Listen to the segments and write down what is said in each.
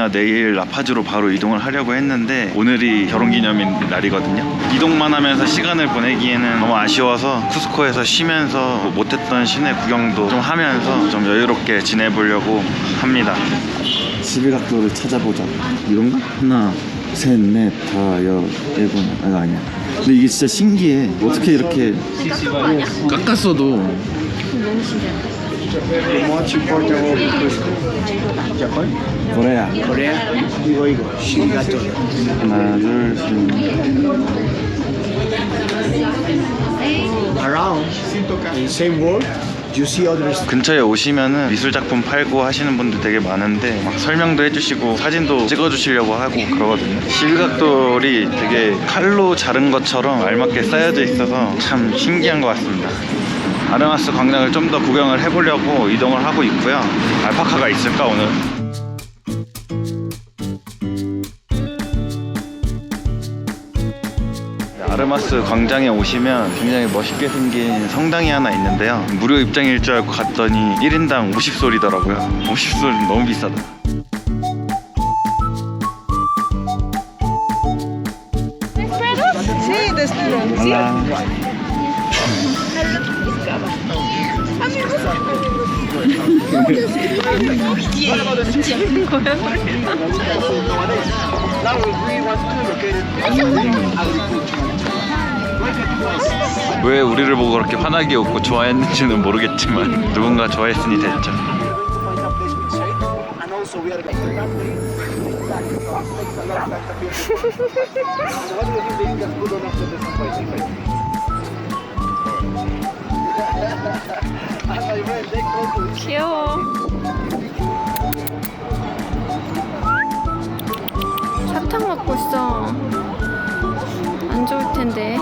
오늘이나 내일 라파즈로 바로 이동을 하려고 했는데 오늘이 결혼기념일 날이거든요. 이동만 하면서 시간을 보내기에는 너무 아쉬워서 쿠스코에서 쉬면서 뭐 못했던 시내 구경도 좀 하면서 좀 여유롭게 지내보려고 합니다. 집의 각도를 찾아보자. 이건가? 하나, 셋, 넷, 다, 여, 일곱. 아니 아니야. 근데 이게 진짜 신기해. 어떻게 이렇게 깎았어도 너무 신기하다. Most important of Cusco. Japan, 거래야. Korea, Igo Igo, Shigato. 하나, 둘, 셋. Around, in same world. 근처에 오시면은 미술 작품 팔고 하시는 분들 되게 많은데 막 설명도 해주시고 사진도 찍어주시려고 하고 그러거든요. 실각돌이 되게 칼로 자른 것처럼 알맞게 쌓여져 있어서 참 신기한 것 같습니다. 아르마스 광장을 좀 더 구경을 해보려고 이동을 하고 있고요. 알파카가 있을까 오늘? 네, 아르마스 광장에 오시면 굉장히 멋있게 생긴 성당이 하나 있는데요. 무료 입장일 줄 알고 갔더니 1인당 50솔이더라고요. 50솔 너무 비싸다. 왜 우리를 보고 그렇게 환하게 웃고 좋아했는지는 모르겠지만 누군가 좋아했으니 됐죠. 귀여워. 사탕 먹고 있어. 안 좋을 텐데.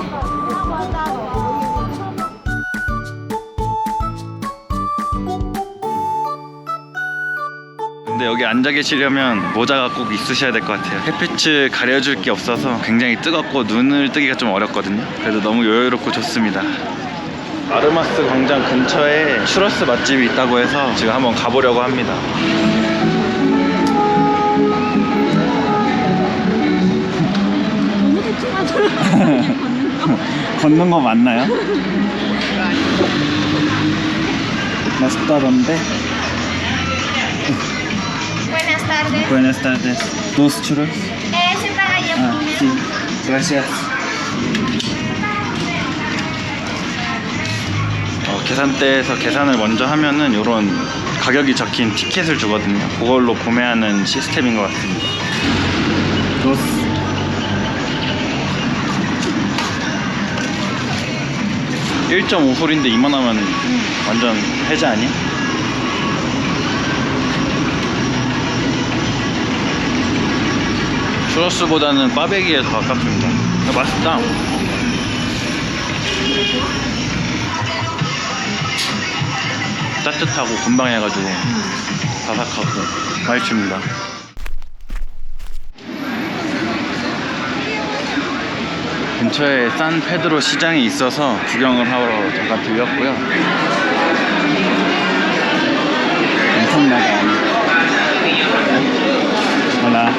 근데 여기 앉아 계시려면 모자가 꼭 있으셔야 될 것 같아요. 햇빛을 가려줄 게 없어서 굉장히 뜨겁고 눈을 뜨기가 좀 어렵거든요. 그래도 너무 여유롭고 좋습니다. 아르마스 광장 근처에 추러스 맛집이 있다고 해서 지금 한번 가보려고 합니다. 걷는 거 맞나요? 맛있다던데? Buenas tardes. Buenas tardes. Dos churros? Eh, se paga Ah, primero. sí. Gracias. 어, 계산대에서 계산을 먼저 하면은 이런 가격이 적힌 티켓을 주거든요. 그걸로 구매하는 시스템인 것 같습니다. 일 1.5불인데 2만 하면 완전 해자 아니야? 추러스보다는 꽈배기에 더 가깝습니다. 야, 맛있다. 따뜻하고 금방 해가지고 바삭하고 맛있습니다. 근처에 산 페드로 시장이 있어서 구경을 하러 잠깐 들렸고요. 엄청나다. Hola.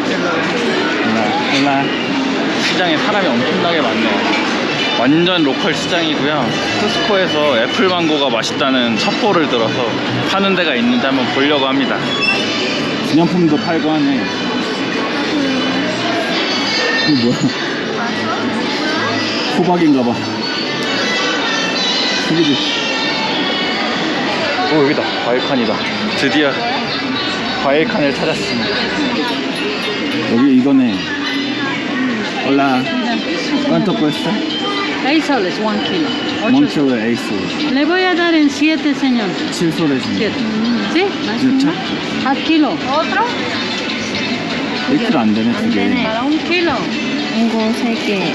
Hola. Hola. 시장에 사람이 엄청나게 많네요. 완전 로컬 시장이고요. 쿠스코에서 애플망고가 맛있다는 첩보를 들어서 파는 데가 있는지 한번 보려고 합니다. 기념품도 팔고 하네. 이거 뭐야? 호박인가 봐. 여기도 오 여기다 과일칸이다. 드디어 과일칸을 찾았습니다. 여기 이거네. Hola. ¿Cuánto cuesta? 6 soles, 1 kilo. One kilo de eight soles. Le voy a dar en 7, señor. 7 soles. 7. ¿Sí? 진짜? Half kilo. 1kg 안 되네, 두 개. Para un kilo. 이거 세 개.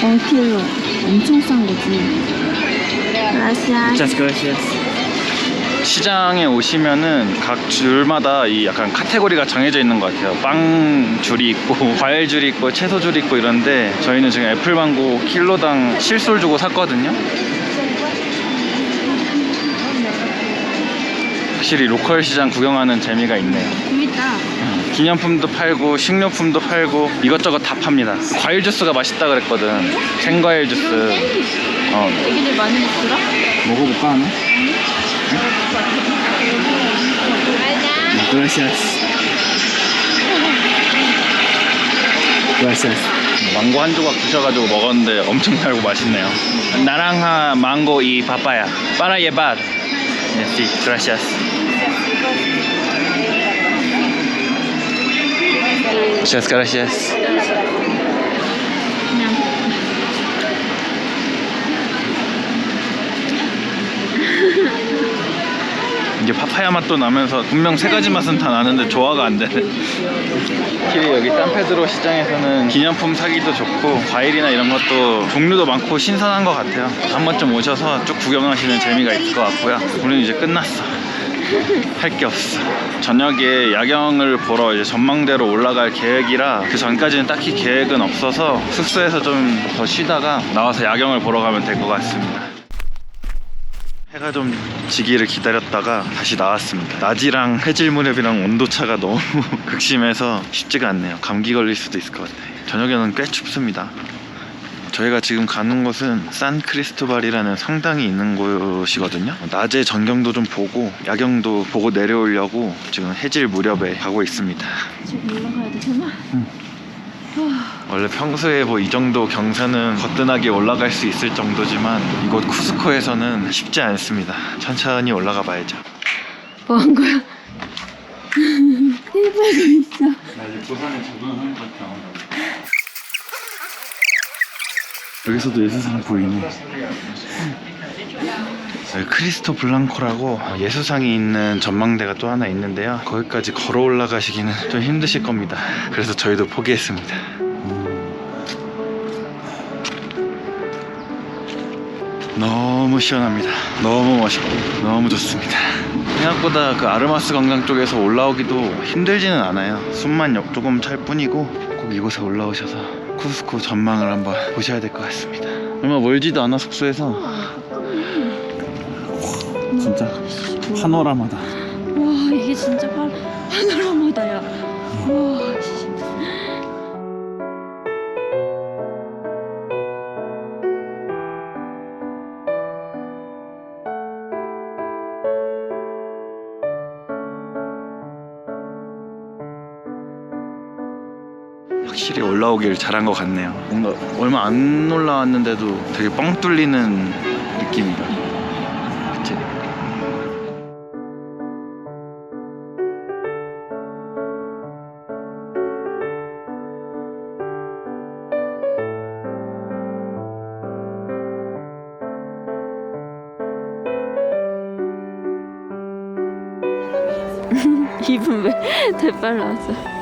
1kg. 엄청 싼 거지. Gracias. Muchas gracias. 시장에 오시면은 각 줄마다 이 약간 카테고리가 정해져 있는 것 같아요. 빵 줄이 있고, 과일 줄이 있고, 채소 줄이 있고 이런데 저희는 지금 애플망고 킬로당 7솔 주고 샀거든요. 확실히 로컬 시장 구경하는 재미가 있네요. 재밌다. 기념품도 팔고 식료품도 팔고 이것저것 다 팝니다. 과일 주스가 맛있다 그랬거든. 생과일 주스. 어, 애기들 많이 먹더라? 먹어볼까 하나? Gracias. Gracias. 망고 한 조각 주셔가지고 먹었는데 엄청 달고 맛있네요. 나랑하 망고 이 파파야. Para llevar. 네, gracias. Muchas gracias. 이게 파파야 맛도 나면서 분명 세 가지 맛은 다 나는데 조화가 안 되네. 확실히 여기 산페드로 시장에서는 기념품 사기도 좋고 과일이나 이런 것도 종류도 많고 신선한 것 같아요. 한 번쯤 오셔서 쭉 구경하시는 재미가 있을 것 같고요. 우리는 이제 끝났어. 할게 없어. 저녁에 야경을 보러 이제 전망대로 올라갈 계획이라 그 전까지는 딱히 계획은 없어서 숙소에서 좀 더 쉬다가 나와서 야경을 보러 가면 될 것 같습니다. 해가 좀 지기를 기다렸다가 다시 나왔습니다. 낮이랑 해질 무렵이랑 온도차가 너무 극심해서 쉽지가 않네요. 감기 걸릴 수도 있을 것 같아요. 저녁에는 꽤 춥습니다. 저희가 지금 가는 곳은 산 크리스토발이라는 성당이 있는 곳이거든요. 낮에 전경도 좀 보고 야경도 보고 내려오려고 지금 해질 무렵에 가고 있습니다. 지금 올라가야 되잖아. 원래 평소에 뭐 이 정도 경사는 거뜬하게 올라갈 수 있을 정도지만 이곳 쿠스코에서는 쉽지 않습니다. 천천히 올라가 봐야죠. 뭐 한 거야? 해보고 있어. 나 이제 부산에 적응하는 것 같아. 여기서도 예수상 보이네. 여기 크리스토 블랑코라고 예수상이 있는 전망대가 또 하나 있는데요. 거기까지 걸어 올라가시기는 좀 힘드실 겁니다. 그래서 저희도 포기했습니다. 너무 시원합니다. 너무 멋있고 너무 좋습니다. 생각보다 그 아르마스 관광 쪽에서 올라오기도 힘들지는 않아요. 숨만 역- 조금 찰 뿐이고 꼭 이곳에 올라오셔서 쿠스코 전망을 한번 보셔야 될 것 같습니다. 얼마 멀지도 않아 숙소에서 진짜 파노라마다. 와 이게 진짜 파, 파노라마다 야. 와 확실히 올라오길 잘한 것 같네요. 뭔가 얼마 안 올라왔는데도 되게 뻥 뚫리는 느낌이다. 그치? 입은 왜 대빨 나왔어?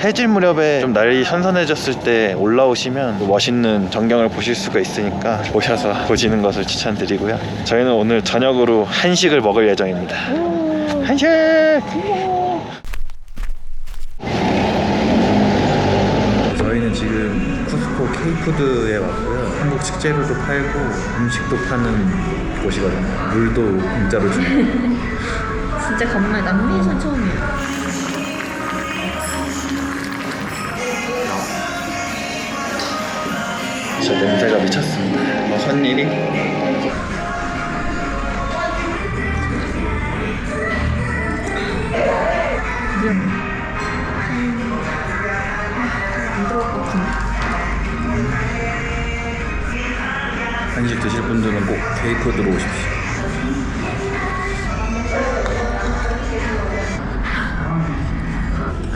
해질 무렵에 좀 날이 선선해졌을 때 올라오시면 또 멋있는 전경을 보실 수가 있으니까 오셔서 보시는 것을 추천드리고요. 저희는 오늘 저녁으로 한식을 먹을 예정입니다. 한식! 저희는 지금 쿠스코 K푸드에 왔고요. 한국 식재료도 팔고 음식도 파는 곳이거든요. 물도 공짜로 줍니다. 진짜 간만에 남미에선 처음이야. 진짜 냄새가 미쳤습니다. 뭐 선일이? 한식 드실 분들은 꼭 케이푸드로 오십시오.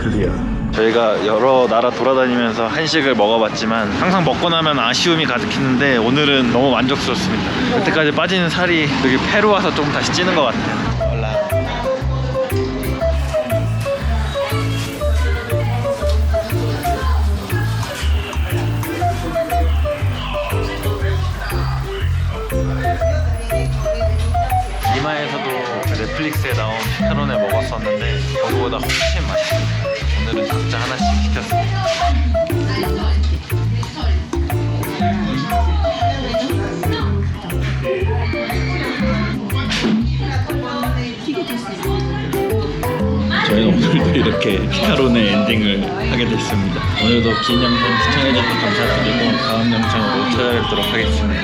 클리어. 저희가 여러 나라 돌아다니면서 한식을 먹어봤지만 항상 먹고 나면 아쉬움이 가득했는데 오늘은 너무 만족스럽습니다. 그때까지 빠지는 살이 여기 페루 와서 좀 다시 찌는 것 같아요. 리마에서도 넷플릭스에 나온 피카론을 먹었었는데 거기보다 훨씬 맛있습니다. 오늘은 각자 하나씩 시켰습니다. 저희는 오늘도 이렇게 피카론의 엔딩을 하게 됐습니다. 오늘도 긴 영상 시청해주셔서 감사드리고 다음 영상으로 찾아뵙도록 하겠습니다.